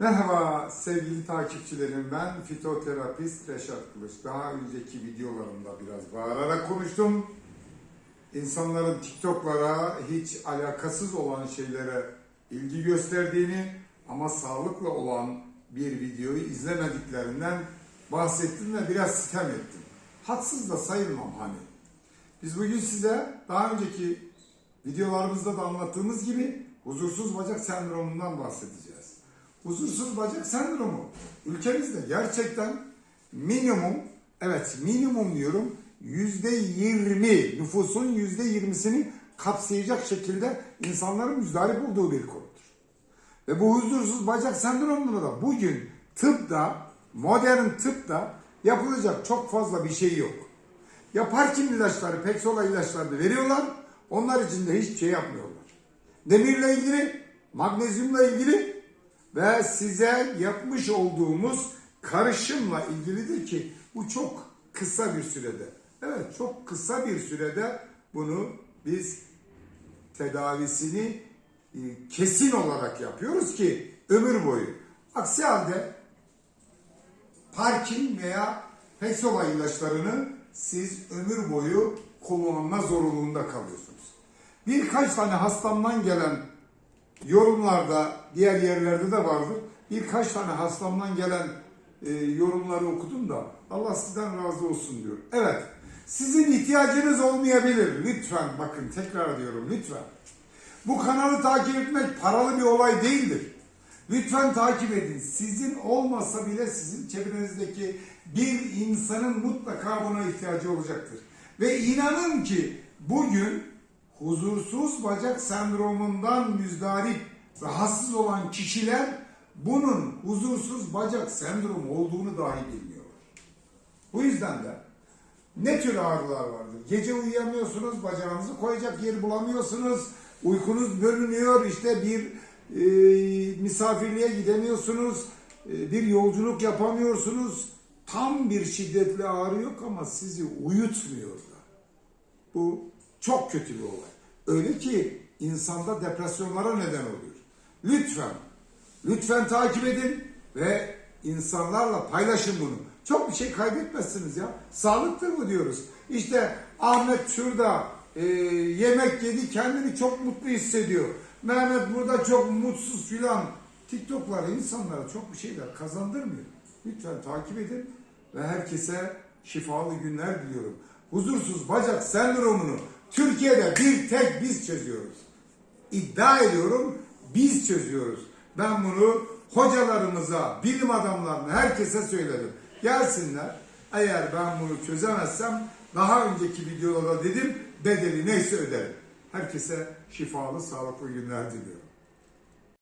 Merhaba sevgili takipçilerim ben fitoterapist Reşat Kılıç. Daha önceki videolarımda biraz bağırarak konuştum. İnsanların TikTok'lara hiç alakasız olan şeylere ilgi gösterdiğini ama sağlıklı olan bir videoyu izlemediklerinden bahsettim ve biraz sitem ettim. Haksız da sayılmam hani. Biz bugün size daha önceki videolarımızda da anlattığımız gibi huzursuz bacak sendromundan bahsedeceğiz. Huzursuz bacak sendromu ülkemizde gerçekten minimum, evet minimum diyorum yüzde yirmi nüfusun yüzde yirmisini kapsayacak şekilde insanların müzdarip olduğu bir konudur. Ve bu huzursuz bacak sendromunda da bugün tıpta, modern tıpta yapılacak çok fazla bir şey yok. Ya Parkin ilaçları, Peksola ilaçlarını veriyorlar. Onlar için de hiçbir şey yapmıyorlar. Demirle ilgili, magnezyumla ilgili ve size yapmış olduğumuz karışımla ilgilidir ki bu çok kısa bir sürede. Evet çok kısa bir sürede bunu biz tedavisini e, kesin olarak yapıyoruz ki ömür boyu. Aksi halde Parkin veya Peksola ilaçlarını siz ömür boyu kullanma zorunluluğunda kalıyorsunuz. Birkaç tane hastamdan gelen yorumlarda, diğer yerlerde de vardır. Birkaç tane hastamdan gelen e, yorumları okudum da Allah sizden razı olsun diyor. Evet, sizin ihtiyacınız olmayabilir. Lütfen bakın tekrar diyorum lütfen. Bu kanalı takip etmek paralı bir olay değildir. Lütfen takip edin. Sizin olmasa bile sizin çevrenizdeki bir insanın mutlaka buna ihtiyacı olacaktır. Ve inanın ki bugün huzursuz bacak sendromundan müzdarip, rahatsız olan kişiler bunun huzursuz bacak sendromu olduğunu dahi bilmiyorlar. Bu yüzden de ne tür ağrılar vardır? Gece uyuyamıyorsunuz, bacağınızı koyacak yer bulamıyorsunuz, uykunuz bölünüyor, işte bir e, misafirliğe gidemiyorsunuz, e, bir yolculuk yapamıyorsunuz. Tam bir şiddetli ağrı yok ama sizi uyutmuyorlar. Bu çok kötü bir olay. Öyle ki insanda depresyonlara neden oluyor. Lütfen, lütfen takip edin ve insanlarla paylaşın bunu. Çok bir şey kaybetmezsiniz ya. Sağlıktır bu diyoruz. İşte Ahmet şurada e, yemek yedi kendini çok mutlu hissediyor. Mehmet burada çok mutsuz filan. TikTok'lar insanlara çok bir şeyler kazandırmıyor. Lütfen takip edin ve herkese şifalı günler diliyorum. Huzursuz bacak sendromunu Türkiye'de bir tek biz çözüyoruz. İddia ediyorum biz çözüyoruz. Ben bunu hocalarımıza, bilim adamlarına, herkese söyledim. Gelsinler. Eğer ben bunu çözemezsem daha önceki videoda dedim bedeli neyse öderim. Herkese şifalı, sağlıklı günler diliyorum.